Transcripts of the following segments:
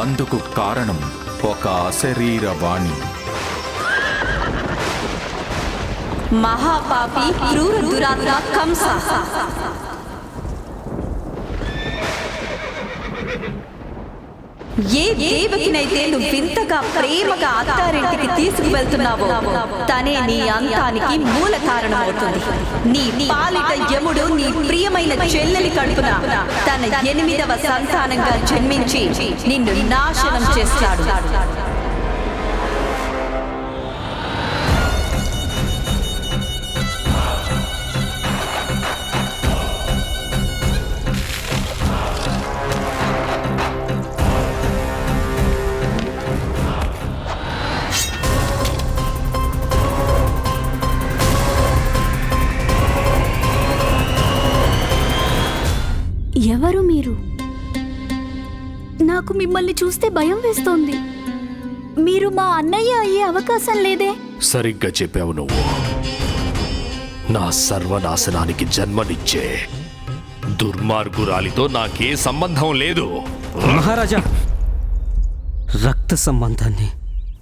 అందుకు కారణం ఒక అశరీర వాణి మహాపాపి క్రూర దురాత్మ కంస. ఏ దేవకినైతే నువ్వు వింతగా ప్రేమగా అత్తారింటికి తీసుకువెళ్తున్నావో తనే నీ అంతానికి మూల కారణమవుతుంది. నీ పాలిట యముడు నీ ప్రియమైన చెల్లెలి కడుపున తన ఎనిమిదవ సంతానంగా జన్మించి నిన్ను నాశనం చేస్తాడు. ఎవరు మీరు? నాకు మిమ్మల్ని చూస్తే భయం వేస్తోంది. మీరు మా అన్నయ్య అయ్యే అవకాశం లేదే? సరిగ్గా చెప్పావు నువ్వు. నా సర్వనాశనానికి జన్మనిచ్చే దుర్మార్గురాలితో నాకే సంబంధం లేదు. మహారాజా రక్త సంబంధాన్ని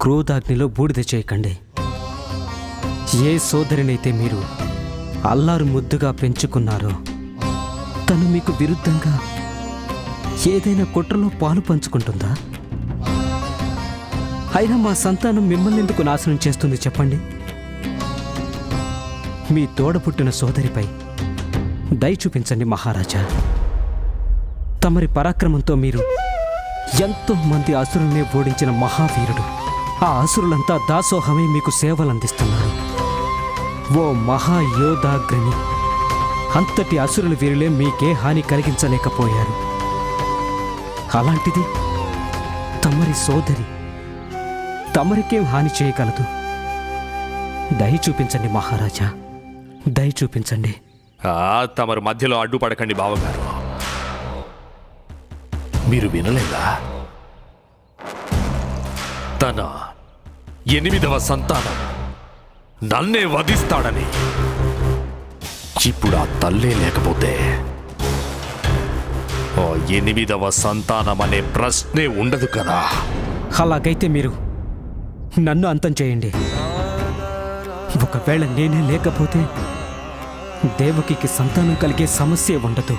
క్రోధాగ్నిలో బూడిద చేయకండి. ఏ సోదరినైతే మీరు అల్లారు ముద్దుగా పెంచుకున్నారో తను మీకు విరుద్ధంగా ఏదైనా కుట్రలో పాలు పంచుకుంటుందా? అయినా మా సంతానం మిమ్మల్ని ఎందుకు నాశనం చేస్తుంది చెప్పండి? మీ తోడపుట్టిన సోదరిపై దయ చూపించండి మహారాజా. తమరి పరాక్రమంతో మీరు ఎంతో మంది అసురుల్ని ఓడించిన మహావీరుడు. ఆ అసురులంతా దాసోహమే మీకు సేవలందిస్తున్నారు. ఓ మహాయోధాగ్రని అంతటి అసురుల వీరులే మీకే హాని కలిగించలేకపోయారు. అలాంటిది తమరి సోదరి తమరికేం హాని చేయగలదు. దయ చూపించండి మహారాజా. దయ చూపించండి. తమరు మధ్యలో అడ్డుపడకండి బావగారు. మీరు వినలేదా? తన ఎనిమిదవ సంతానం నన్నే వధిస్తాడని ఇప్పుడు ఆ తల్లే లేకపోతే ఆ ఎనిమిదవ సంతానం అనే ప్రశ్నే ఉండదు కదా. అలాగైతే మీరు నన్ను అంతం చేయండి. ఒకవేళ నేనే లేకపోతే దేవకికి సంతానం కలిగే సమస్య ఉండదు.